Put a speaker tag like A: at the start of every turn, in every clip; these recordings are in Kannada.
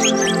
A: Música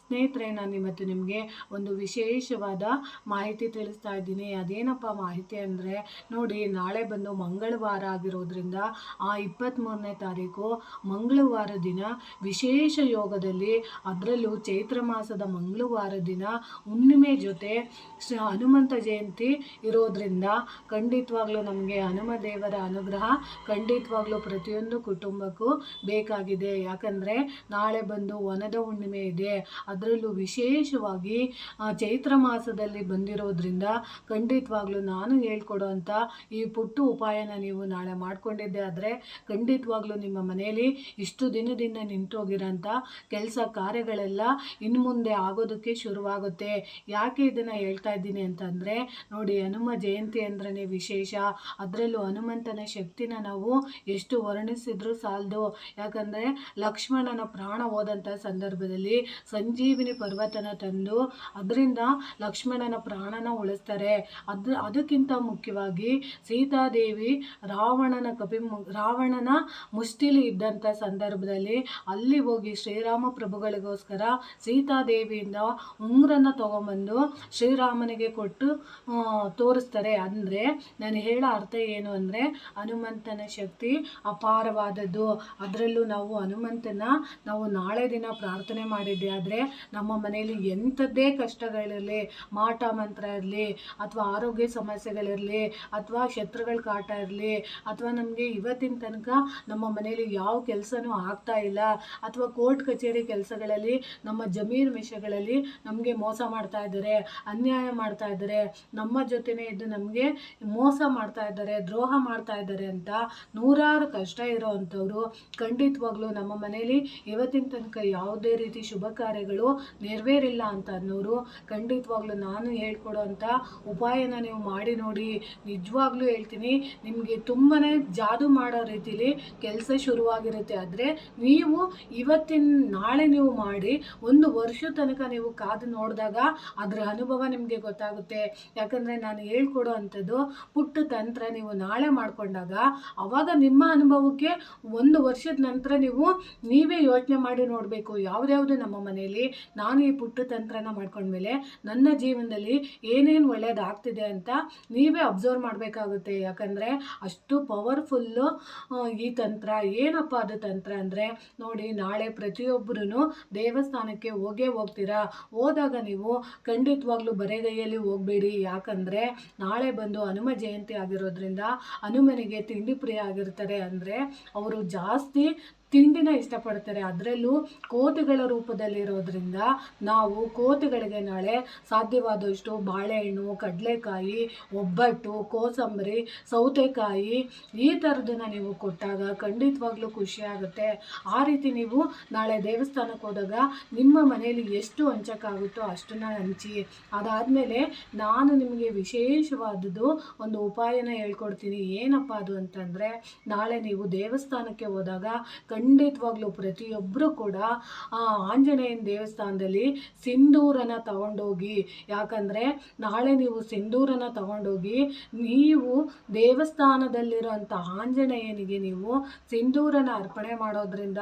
A: ಸ್ನೇಹಿತರೆ ನಾನು ಇವತ್ತು ನಿಮಗೆ ಒಂದು ವಿಶೇಷವಾದ ಮಾಹಿತಿ ತಿಳಿಸ್ತಾ ಇದ್ದೀನಿ. ಅದೇನಪ್ಪ ಮಾಹಿತಿ ಅಂದರೆ, ನೋಡಿ ನಾಳೆ ಬಂದು ಮಂಗಳವಾರ ಆಗಿರೋದ್ರಿಂದ ಆ ಇಪ್ಪತ್ತ್ಮೂರನೇ ತಾರೀಕು ಮಂಗಳವಾರ ದಿನ ವಿಶೇಷ ಯೋಗದಲ್ಲಿ ಅದರಲ್ಲೂ ಚೈತ್ರ ಮಾಸದ ಮಂಗಳವಾರ ದಿನ ಹುಣ್ಣಿಮೆ ಜೊತೆ ಹನುಮಂತ ಜಯಂತಿ ಇರೋದ್ರಿಂದ ಖಂಡಿತವಾಗ್ಲೂ ನಮಗೆ ಹನುಮ ದೇವರ ಅನುಗ್ರಹ ಖಂಡಿತವಾಗ್ಲೂ ಪ್ರತಿಯೊಂದು ಕುಟುಂಬಕ್ಕೂ ಬೇಕಾಗಿದೆ. ಯಾಕಂದರೆ ನಾಳೆ ಬಂದು ವನದ ಹುಣ್ಣಿಮೆ ಇದೆ. ಅದರಲ್ಲೂ ವಿಶೇಷವಾಗಿ ಚೈತ್ರ ಮಾಸದಲ್ಲಿ ಬಂದಿರೋದ್ರಿಂದ ಖಂಡಿತವಾಗ್ಲೂ ನಾನು ಹೇಳ್ಕೊಡೋಂಥ ಈ ಪುಟ್ಟು ಉಪಾಯನ ನೀವು ನಾಳೆ ಮಾಡಿಕೊಂಡಿದ್ದೆ. ಆದರೆ ಖಂಡಿತವಾಗ್ಲೂ ನಿಮ್ಮ ಮನೆಯಲ್ಲಿ ಇಷ್ಟು ದಿನದಿಂದ ನಿಂತೋಗಿರೋಂಥ ಕೆಲಸ ಕಾರ್ಯಗಳೆಲ್ಲ ಇನ್ನು ಮುಂದೆ ಆಗೋದಕ್ಕೆ ಶುರುವಾಗುತ್ತೆ. ಯಾಕೆ ಇದನ್ನು ಹೇಳ್ತಾ ಇದ್ದೀನಿ ಅಂತಂದರೆ, ನೋಡಿ ಹನುಮ ಜಯಂತಿ ಅಂದ್ರೆ ವಿಶೇಷ. ಅದರಲ್ಲೂ ಹನುಮಂತನ ಶಕ್ತಿನ ನಾವು ಎಷ್ಟು ವರ್ಣಿಸಿದ್ರೂ ಸಾಲದು. ಯಾಕಂದರೆ ಲಕ್ಷ್ಮಣನ ಪ್ರಾಣ ಹೋದಂಥ ಸಂದರ್ಭದಲ್ಲಿ ಸಂಜೀವಿನಿ ಪರ್ವತನ ತಂದು ಅದರಿಂದ ಲಕ್ಷ್ಮಣನ ಪ್ರಾಣನ ಉಳಿಸ್ತಾರೆ. ಅದು, ಅದಕ್ಕಿಂತ ಮುಖ್ಯವಾಗಿ ಸೀತಾದೇವಿ ರಾವಣನ ಕಪಿ ರಾವಣನ ಮುಷ್ಟಿಲಿ ಇದ್ದಂಥ ಸಂದರ್ಭದಲ್ಲಿ ಅಲ್ಲಿ ಹೋಗಿ ಶ್ರೀರಾಮ ಪ್ರಭುಗಳಿಗೋಸ್ಕರ ಸೀತಾದೇವಿಯಿಂದ ಉಂಗ್ರನ ತಗೊಂಬಂದು ಶ್ರೀರಾಮನಿಗೆ ಕೊಟ್ಟು ತೋರಿಸ್ತಾರೆ. ಅಂದರೆ ನಾನು ಹೇಳೋ ಅರ್ಥ ಏನು ಅಂದರೆ ಹನುಮಂತನ ಶಕ್ತಿ ಅಪಾರವಾದದ್ದು. ಅದರಲ್ಲೂ ನಾವು ಹನುಮಂತನ ನಾವು ನಾಳೆ ದಿನ ಪ್ರಾರ್ಥನೆ ಮಾಡಿದ್ದೆ. ಆದರೆ ನಮ್ಮ ಮನೆಯಲ್ಲಿ ಎಂಥದ್ದೇ ಕಷ್ಟಗಳಿರಲಿ, ಮಾಟ ಮಂತ್ರ ಇರಲಿ, ಅಥವಾ ಆರೋಗ್ಯ ಸಮಸ್ಯೆಗಳಿರಲಿ, ಅಥವಾ ಶತ್ರುಗಳ ಕಾಟ ಇರಲಿ, ಅಥವಾ ನಮಗೆ ಇವತ್ತಿನ ತನಕ ನಮ್ಮ ಮನೆಯಲ್ಲಿ ಯಾವ ಕೆಲಸನೂ ಆಗ್ತಾ ಇಲ್ಲ, ಅಥವಾ ಕೋರ್ಟ್ ಕಚೇರಿ ಕೆಲಸಗಳಲ್ಲಿ, ನಮ್ಮ ಜಮೀನು ವಿಷಯಗಳಲ್ಲಿ ನಮಗೆ ಮೋಸ ಮಾಡ್ತಾ ಇದ್ದಾರೆ, ಅನ್ಯಾಯ ಮಾಡ್ತಾ ಇದ್ದಾರೆ, ನಮ್ಮ ಜೊತೆನೇ ಇದ್ದು ನಮಗೆ ಮೋಸ ಮಾಡ್ತಾ ಇದ್ದಾರೆ, ದ್ರೋಹ ಮಾಡ್ತಾ ಇದ್ದಾರೆ ಅಂತ ನೂರಾರು ಕಷ್ಟ ಇರೋ ಅಂಥವ್ರು ಖಂಡಿತವಾಗ್ಲೂ ನಮ್ಮ ಮನೇಲಿ ಇವತ್ತಿನ ತನಕ ಯಾವುದೇ ರೀತಿ ಶುಭ ಕಾರ್ಯಗಳು ನೆರವೇರಿಲ್ಲ ಅಂತ ಅನ್ನೋರು ಖಂಡಿತವಾಗ್ಲೂ ನಾನು ಹೇಳ್ಕೊಡೋ ಅಂಥ ಉಪಾಯನ ನೀವು ಮಾಡಿ ನೋಡಿ. ನಿಜವಾಗ್ಲೂ ಹೇಳ್ತೀನಿ, ನಿಮಗೆ ತುಂಬಾ ಜಾದು ಮಾಡೋ ರೀತಿಲಿ ಕೆಲಸ ಶುರುವಾಗಿರುತ್ತೆ. ಆದರೆ ನೀವು ಇವತ್ತಿನ ನಾಳೆ ನೀವು ಮಾಡಿ ಒಂದು ವರ್ಷ ತನಕ ನೀವು ಕಾದು ನೋಡಿದಾಗ ಅದರ ಅನುಭವ ನಿಮಗೆ ಗೊತ್ತಾಗುತ್ತೆ. ಯಾಕಂದರೆ ನಾನು ಹೇಳ್ಕೊಡೋ ಅಂಥದ್ದು ಪುಟ್ಟ ತಂತ್ರ ನೀವು ನಾಳೆ ಮಾಡಿಕೊಂಡಾಗ ಅವಾಗ ನಿಮ್ಮ ಅನುಭವಕ್ಕೆ ಒಂದು ವರ್ಷದ ನಂತರ ನೀವು ನೀವೇ ಯೋಚನೆ ಮಾಡಿ ನೋಡಬೇಕು. ಯಾವುದ್ಯಾವುದು ನಮ್ಮ ಮನೆಯಲ್ಲಿ ನಾನು ಈ ಪುಟ್ಟ ತಂತ್ರನ ಮಾಡ್ಕೊಂಡ್ಮೇಲೆ ನನ್ನ ಜೀವನದಲ್ಲಿ ಏನೇನು ಒಳ್ಳೆಯದಾಗ್ತಿದೆ ಅಂತ ನೀವೇ ಅಬ್ಸರ್ವ್ ಮಾಡಬೇಕಾಗುತ್ತೆ. ಯಾಕಂದರೆ ಅಷ್ಟು ಪವರ್ಫುಲ್ಲು ಈ ತಂತ್ರ, ಏನಪ್ಪ ಅದು ತಂತ್ರ ಅಂದರೆ ನೋಡಿ ನಾಳೆ ಪ್ರತಿಯೊಬ್ಬರೂ ದೇವಸ್ಥಾನಕ್ಕೆ ಹೋಗೇ ಹೋಗ್ತೀರಾ? ಹೋದಾಗ ನೀವು ಖಂಡಿತವಾಗ್ಲೂ ಬರೆಗೈಯಲ್ಲಿ ಹೋಗಬೇಡಿ. ಯಾಕಂದರೆ ನಾಳೆ ಬಂದು ಹನುಮ ಜಯಂತಿ ಆಗಿರೋದ್ರಿಂದ ಹನುಮನಿಗೆ ತಿಂಡಿ ಪ್ರಿಯ ಆಗಿರ್ತಾರೆ ಅಂದರೆ ಅವರು ಜಾಸ್ತಿ ತಿಂಡಿನ ಇಷ್ಟಪಡ್ತಾರೆ. ಅದರಲ್ಲೂ ಕೋತಿಗಳ ರೂಪದಲ್ಲಿರೋದ್ರಿಂದ ನಾವು ಕೋತಿಗಳಿಗೆ ನಾಳೆ ಸಾಧ್ಯವಾದಷ್ಟು ಬಾಳೆಹಣ್ಣು, ಕಡಲೆಕಾಯಿ, ಒಬ್ಬಟ್ಟು, ಕೋಸಂಬರಿ, ಸೌತೆಕಾಯಿ ಈ ಥರದನ್ನ ನೀವು ಕೊಟ್ಟಾಗ ಖಂಡಿತವಾಗ್ಲೂ ಖುಷಿ ಆಗುತ್ತೆ. ಆ ರೀತಿ ನೀವು ನಾಳೆ ದೇವಸ್ಥಾನಕ್ಕೆ ಹೋದಾಗ ನಿಮ್ಮ ಮನೆಯಲ್ಲಿ ಎಷ್ಟು ಹಂಚಕ್ಕಾಗುತ್ತೋ ಅಷ್ಟನ್ನು ಹಂಚಿ. ಅದಾದಮೇಲೆ ನಾನು ನಿಮಗೆ ವಿಶೇಷವಾದದ್ದು ಒಂದು ಉಪಾಯನ ಹೇಳ್ಕೊಡ್ತೀನಿ. ಏನಪ್ಪ ಅದು ಅಂತಂದರೆ ನಾಳೆ ನೀವು ದೇವಸ್ಥಾನಕ್ಕೆ ಹೋದಾಗ ಖಂಡಿತವಾಗ್ಲೂ ಪ್ರತಿಯೊಬ್ಬರು ಕೂಡ ಆ ಆಂಜನೇಯನ ದೇವಸ್ಥಾನದಲ್ಲಿ ಸಿಂಧೂರನ ತಗೊಂಡೋಗಿ. ಯಾಕಂದರೆ ನಾಳೆ ನೀವು ಸಿಂಧೂರನ ತಗೊಂಡೋಗಿ, ನೀವು ದೇವಸ್ಥಾನದಲ್ಲಿರುವಂಥ ಆಂಜನೇಯನಿಗೆ ನೀವು ಸಿಂಧೂರನ ಅರ್ಪಣೆ ಮಾಡೋದ್ರಿಂದ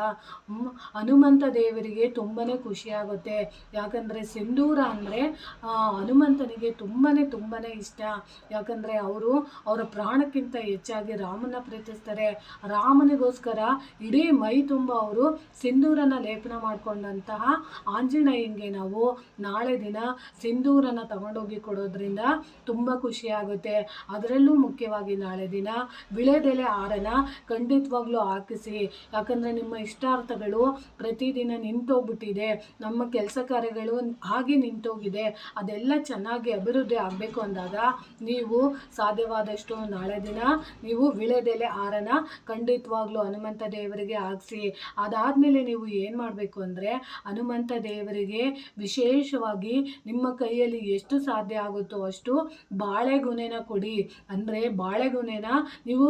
A: ಹನುಮಂತ ದೇವರಿಗೆ ತುಂಬಾ ಖುಷಿಯಾಗುತ್ತೆ ಯಾಕಂದರೆ ಸಿಂಧೂರ ಅಂದರೆ ಹನುಮಂತನಿಗೆ ತುಂಬಾ ತುಂಬಾ ಇಷ್ಟ. ಯಾಕಂದರೆ ಅವರು ಅವರ ಪ್ರಾಣಕ್ಕಿಂತ ಹೆಚ್ಚಾಗಿ ರಾಮನ ಪ್ರೀತಿಸ್ತಾರೆ. ರಾಮನಿಗೋಸ್ಕರ ಇಡೀ ತುಂಬ ಅವರು ಸಿಂಧೂರನ ಲೇಪನ ಮಾಡಿಕೊಂಡಂತಹ ಆಂಜನೇಯಂಗೆ ನಾವು ನಾಳೆ ದಿನ ಸಿಂಧೂರನ ತಗೊಂಡೋಗಿ ಕೊಡೋದ್ರಿಂದ ತುಂಬ ಖುಷಿಯಾಗುತ್ತೆ ಅದರಲ್ಲೂ ಮುಖ್ಯವಾಗಿ ನಾಳೆ ದಿನ ವಿಳೆದೆಲೆ ಹಾರನ ಖಂಡಿತವಾಗ್ಲೂ ಹಾಕಿಸಿ. ಯಾಕಂದರೆ ನಿಮ್ಮ ಇಷ್ಟಾರ್ಥಗಳು ಪ್ರತಿದಿನ ನಿಂತೋಗ್ಬಿಟ್ಟಿದೆ. ನಮ್ಮ ಕೆಲಸ ಕಾರ್ಯಗಳು ಹಾಗೆ ನಿಂತೋಗಿದೆ. ಅದೆಲ್ಲ ಚೆನ್ನಾಗಿ ಅಭಿವೃದ್ಧಿ ಆಗಬೇಕು ಅಂದಾಗ ನೀವು ಸಾಧ್ಯವಾದಷ್ಟು ನಾಳೆ ದಿನ ನೀವು ವಿಳೆದೆಲೆ ಹಾರನ ಖಂಡಿತವಾಗ್ಲೂ ಹನುಮಂತ ದೇವರಿಗೆ ಹಾಕ್ಸಿ ಅದಾದಮೇಲೆ ನೀವು ಏನು ಮಾಡಬೇಕು ಅಂದರೆ ಹನುಮಂತ ದೇವರಿಗೆ ವಿಶೇಷವಾಗಿ ನಿಮ್ಮ ಕೈಯಲ್ಲಿ ಎಷ್ಟು ಸಾಧ್ಯ ಆಗುತ್ತೋ ಅಷ್ಟು ಬಾಳೆಗೊನೆನ ಕೊಡಿ. ಅಂದರೆ ಬಾಳೆಗೊನೆನ ನೀವು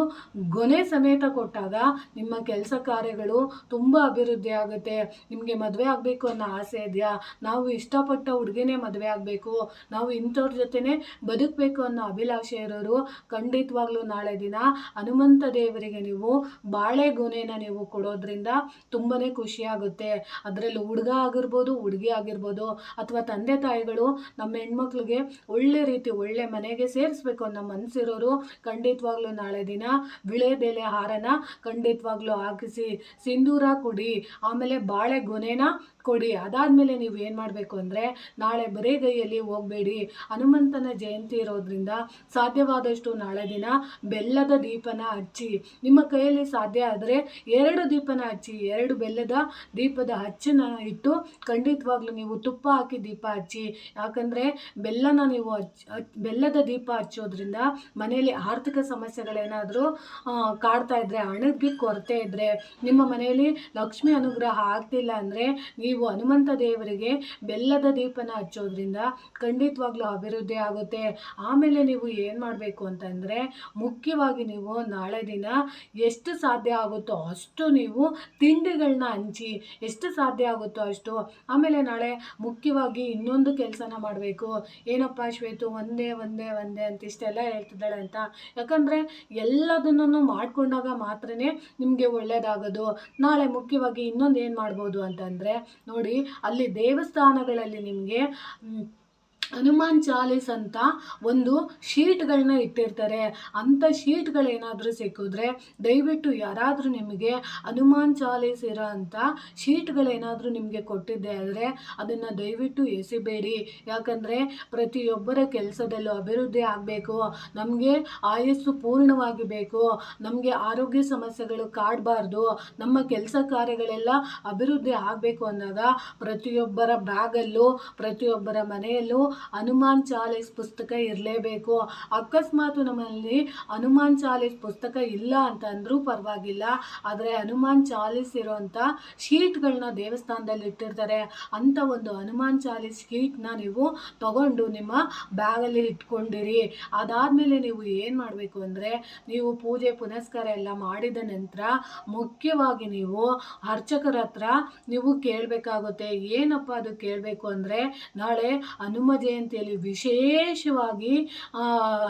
A: ಗೊನೆ ಸಮೇತ ಕೊಟ್ಟಾಗ ನಿಮ್ಮ ಕೆಲಸ ಕಾರ್ಯಗಳು ತುಂಬ ಅಭಿವೃದ್ಧಿ ಆಗುತ್ತೆ. ನಿಮಗೆ ಮದುವೆ ಆಗಬೇಕು ಅನ್ನೋ ಆಸೆ ಇದೆಯಾ? ನಾವು ಇಷ್ಟಪಟ್ಟ ಹುಡುಗಿನೇ ಮದುವೆ ಆಗಬೇಕು. ನಾವು ಇಂಥವ್ರ ಜೊತೆನೇ ಬದುಕಬೇಕು ಅನ್ನೋ ಅಭಿಲಾಷೆ ಇರೋರು ಖಂಡಿತವಾಗ್ಲೂ ನಾಳೆ ದಿನ ಹನುಮಂತ ದೇವರಿಗೆ ನೀವು ಬಾಳೆಗೊನೆನ ನೀವು ಕೊಡೋದ್ರಿಂದ ತುಂಬಾ ಖುಷಿಯಾಗುತ್ತೆ ಅದರಲ್ಲಿ ಹುಡುಗ ಆಗಿರ್ಬೋದು, ಹುಡುಗಿ ಆಗಿರ್ಬೋದು, ಅಥವಾ ತಂದೆ ತಾಯಿಗಳು ನಮ್ಮ ಹೆಣ್ಮಕ್ಳಿಗೆ ಒಳ್ಳೆ ರೀತಿ ಒಳ್ಳೆ ಮನೆಗೆ ಸೇರಿಸ್ಬೇಕು ಅನ್ನೋ ಮನಸ್ಸಿರೋರು ಖಂಡಿತವಾಗ್ಲೂ ನಾಳೆ ದಿನ ವಿಳೆದೆಲೆ ಹಾರನ ಖಂಡಿತವಾಗ್ಲೂ ಹಾಕಿಸಿ, ಸಿಂಧೂರ ಕೊಡಿ, ಆಮೇಲೆ ಬಾಳೆ ಗೊನೆನ ಕೊಡಿ. ಅದಾದಮೇಲೆ ನೀವು ಏನು ಮಾಡಬೇಕು ಅಂದರೆ ನಾಳೆ ಬರೀ ಗೈಯಲ್ಲಿ ಹೋಗಬೇಡಿ. ಹನುಮಂತನ ಜಯಂತಿ ಇರೋದ್ರಿಂದ ಸಾಧ್ಯವಾದಷ್ಟು ನಾಳೆ ದಿನ ಬೆಲ್ಲದ ದೀಪನ ಹಚ್ಚಿ. ನಿಮ್ಮ ಕೈಯಲ್ಲಿ ಸಾಧ್ಯ ಆದರೆ ಎರಡು ದೀಪನ ಹಚ್ಚಿ. ಎರಡು ಬೆಲ್ಲದ ದೀಪದ ಹಚ್ಚನ ಇಟ್ಟು ಖಂಡಿತವಾಗ್ಲೂ ನೀವು ತುಪ್ಪ ಹಾಕಿ ದೀಪ ಹಚ್ಚಿ. ಯಾಕಂದರೆ ಬೆಲ್ಲನ ನೀವು ಹಚ್ಚಿ ಹಚ್- ಬೆಲ್ಲದ ದೀಪ ಹಚ್ಚೋದ್ರಿಂದ ಮನೆಯಲ್ಲಿ ಆರ್ಥಿಕ ಸಮಸ್ಯೆಗಳೇನಾದರೂ ಕಾಡ್ತಾ ಇದ್ದರೆ ಹಣಕ್ಕೆ ಕೊರತೆ ಇದ್ದರೆ ನಿಮ್ಮ ಮನೆಯಲ್ಲಿ ಲಕ್ಷ್ಮಿ ಅನುಗ್ರಹ ಆಗ್ತಿಲ್ಲ ಅಂದರೆ ನೀವು ಹನುಮಂತ ದೇವರಿಗೆ ಬೆಲ್ಲದ ದೀಪನ ಹಚ್ಚೋದ್ರಿಂದ ಖಂಡಿತವಾಗ್ಲೂ ಅಭಿವೃದ್ಧಿ ಆಗುತ್ತೆ. ಆಮೇಲೆ ನೀವು ಏನು ಮಾಡಬೇಕು ಅಂತಂದರೆ ಮುಖ್ಯವಾಗಿ ನೀವು ನಾಳೆ ದಿನ ಎಷ್ಟು ಸಾಧ್ಯ ಆಗುತ್ತೋ ಅಷ್ಟು ನೀವು ತಿಂಡಿಗಳನ್ನ ಹಂಚಿ, ಎಷ್ಟು ಸಾಧ್ಯ ಆಗುತ್ತೋ ಅಷ್ಟು, ಆಮೇಲೆ ನಾಳೆ ಮುಖ್ಯವಾಗಿ ಇನ್ನೊಂದು ಕೆಲಸನ ಮಾಡಬೇಕು. ಏನಪ್ಪ ಶ್ವೇತು, ಒಂದೇ ಒಂದೇ ಒಂದೇ ಅಂತ ಇಷ್ಟೆಲ್ಲ ಹೇಳ್ತಿದ್ದಾಳೆ ಅಂತ. ಯಾಕಂದರೆ ಎಲ್ಲದನ್ನು ಮಾಡಿಕೊಂಡಾಗ ಮಾತ್ರನೇ ನಿಮಗೆ ಒಳ್ಳೆಯದಾಗೋದು ನಾಳೆ ಮುಖ್ಯವಾಗಿ ಇನ್ನೊಂದು ಏನು ಮಾಡ್ಬೋದು ಅಂತಂದರೆ ನೋಡಿ ಅಲ್ಲಿ ದೇವಸ್ಥಾನಗಳಲ್ಲಿ ನಿಮಗೆ ಹನುಮಾನ್ ಚಾಲೀಸ್ ಅಂತ ಒಂದು ಶೀಟ್ಗಳನ್ನ ಇಟ್ಟಿರ್ತಾರೆ. ಅಂಥ ಶೀಟ್ಗಳೇನಾದರೂ ಸಿಕ್ಕಿದ್ರೆ ದಯವಿಟ್ಟು ಯಾರಾದರೂ ನಿಮಗೆ ಹನುಮಾನ್ ಚಾಲೀಸ್ ಇರೋ ಅಂಥ ಶೀಟ್ಗಳೇನಾದರೂ ನಿಮಗೆ ಕೊಟ್ಟಿದ್ದೆ ಆದರೆ ಅದನ್ನು ದಯವಿಟ್ಟು ಎಸಿಬೇಡಿ. ಯಾಕಂದರೆ ಪ್ರತಿಯೊಬ್ಬರ ಕೆಲಸದಲ್ಲೂ ಅಭಿವೃದ್ಧಿ ಆಗಬೇಕು, ನಮಗೆ ಆಯಸ್ಸು ಪೂರ್ಣವಾಗಿ ಬೇಕು, ನಮಗೆ ಆರೋಗ್ಯ ಸಮಸ್ಯೆಗಳು ಕಾಡಬಾರ್ದು, ನಮ್ಮ ಕೆಲಸ ಕಾರ್ಯಗಳೆಲ್ಲ ಅಭಿವೃದ್ಧಿ ಆಗಬೇಕು ಅಂದಾಗ ಪ್ರತಿಯೊಬ್ಬರ ಬ್ಯಾಗಲ್ಲೂ, ಪ್ರತಿಯೊಬ್ಬರ ಮನೆಯಲ್ಲೂ ಹನುಮಾನ್ ಚಾಲೀಸ್ ಪುಸ್ತಕ ಇರಲೇಬೇಕು. ಅಕಸ್ಮಾತ್ ನಮ್ಮಲ್ಲಿ ಹನುಮಾನ್ ಚಾಲೀಸ್ ಪುಸ್ತಕ ಇಲ್ಲ ಅಂತ ಅಂದರೂ ಪರವಾಗಿಲ್ಲ. ಆದರೆ ಹನುಮಾನ್ ಚಾಲೀಸ್ ಇರೋಂಥ ಶೀಟ್ಗಳನ್ನ ದೇವಸ್ಥಾನದಲ್ಲಿ ಇಟ್ಟಿರ್ತಾರೆ. ಅಂತ ಒಂದು ಹನುಮಾನ್ ಚಾಲೀಸ್ ಶೀಟ್ನ ನೀವು ತಗೊಂಡು ನಿಮ್ಮ ಬ್ಯಾಗಲ್ಲಿ ಇಟ್ಕೊಂಡಿರಿ. ಅದಾದಮೇಲೆ ನೀವು ಏನು ಮಾಡಬೇಕು ಅಂದರೆ ನೀವು ಪೂಜೆ ಪುನಸ್ಕಾರ ಎಲ್ಲ ಮಾಡಿದ ನಂತರ ಮುಖ್ಯವಾಗಿ ನೀವು ಅರ್ಚಕರ ಹತ್ರ ನೀವು ಕೇಳಬೇಕಾಗುತ್ತೆ. ಏನಪ್ಪ ಅದು ಕೇಳಬೇಕು ಅಂದರೆ ನಾಳೆ ಹನುಮ ಜಯಂತಿಯಲ್ಲಿ ವಿಶೇಷವಾಗಿ